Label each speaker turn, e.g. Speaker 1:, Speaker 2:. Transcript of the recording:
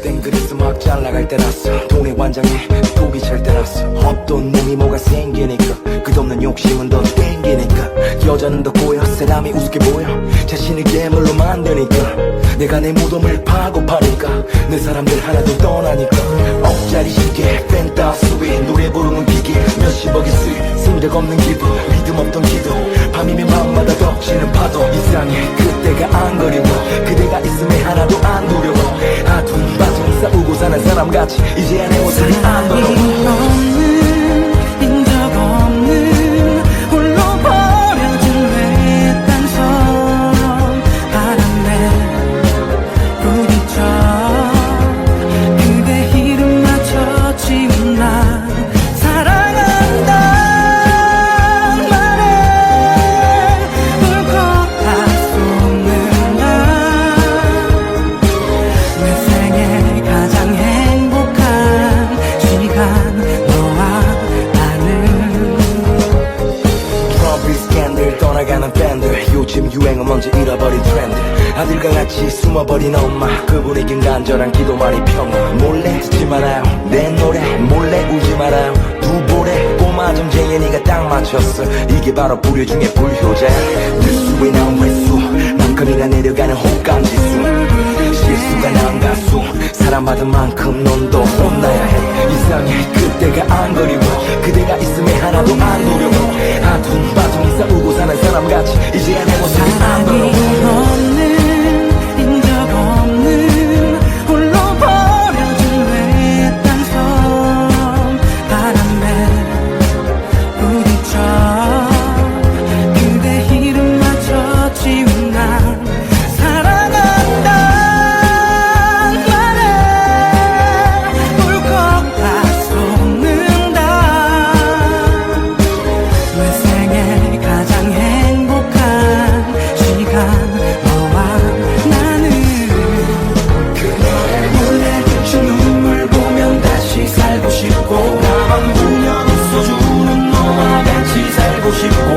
Speaker 1: 그땐 그래서 막 잘 나갈 때났어. 동네 완장에 독이 찰 때났어. 없던 놈이 뭐가 생기니까. 끝없는 욕심은 더 땡기니까. 여자는 더 꼬여 사람이 우습게 보여. 자신을 괴물로 만드니까. 내가 내 무덤을 파고 파니까. 내 사람들 하나도 떠나니까. 억자리 시계 펜타스위 노래 부르는 기계. 몇십억이 수익 생각 없는 기분 리듬 없던 기도. 밤이면 밤마다 덮치는 파도. 이상해 그때가 안 그리워 사는 사람같이 이제야 유행은 먼지 잃어버린 트렌드. 아들과 같이 숨어버린 엄마. 그분에겐 간절한 기도 말이 평화. 몰래 듣지 말아요. 내 노래 몰래 울지 말아요. 두 볼에 꼬마 점쟁이 니가 딱 맞췄어. 이게 바로 불효 중에 불효자. 뉴스에 나온 횟수만큼이나 내려가는 호감지수. 실수가 난 가수. 사랑받은 만큼 넌도 혼나야 해. 이상해. 그때가 안 그리워. 그대가 있음에 하나도 안 두려워. 아둔 hoje